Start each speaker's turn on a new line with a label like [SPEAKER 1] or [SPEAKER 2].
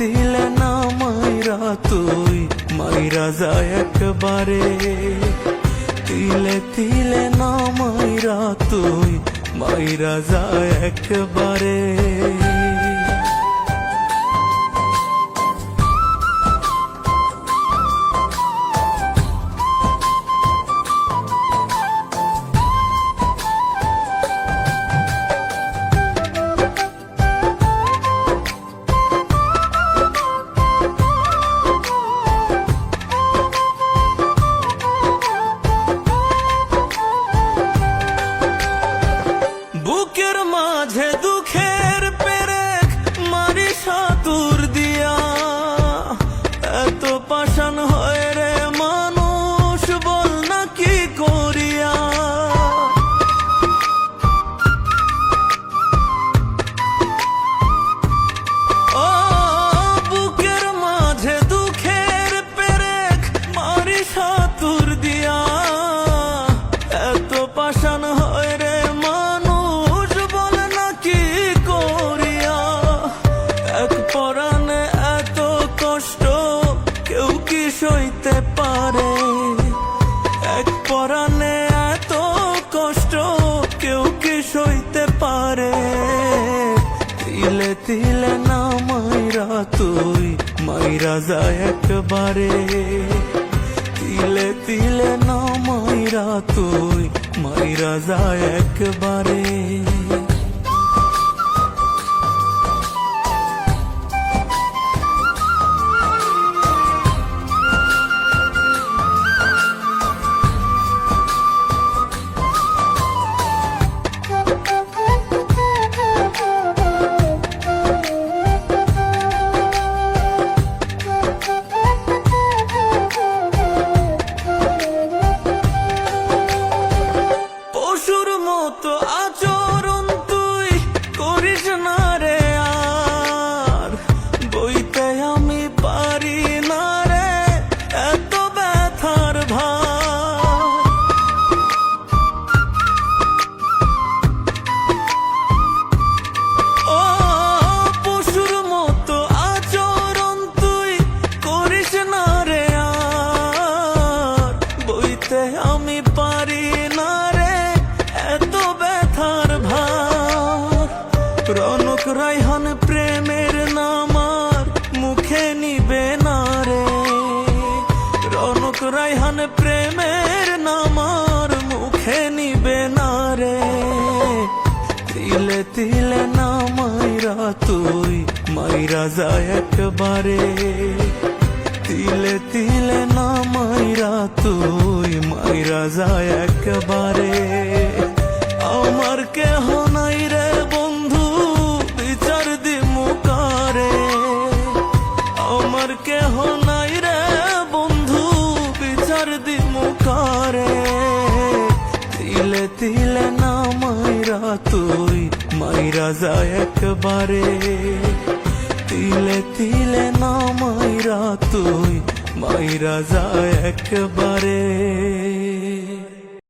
[SPEAKER 1] তিলে না মাইরা তুই, মাইরা যায় একবারে। তিলে তিলে না মাইরা তুই, মাইরা যায় একবারে। মাঝে দুঃখের পেরেক মারি সাতুর দিয়া। এত পাষাণ হয় রে মানুষ, বল না কি করিয়া। বুকের মাঝে দুঃখের পেরেক মারি সাতুর দিয়া। পরাণে এত কষ্ট কেউ কি সইতে পারে? তিলে তিলে না মাইরা তুই, মাইরা যায় একবারে। তিলে তিলে না মাইরা তুই, মাইরা যায় একবারে। মতো আচরণ রাইহান প্রেমের নামার মুখে নিবে না রে। রনক রাইহান প্রেমের নামার মুখে নিবে না রে। তিলে তিলে না মাইরা তুই, মাইরা যায় একবারে। তিলে তিলে না মাইরা তুই, মাইরা যায় একবারে। আমার কেহ যায় একবারে। তিলে তিলে না মাইরা তুই মাইরা যায় একবারে।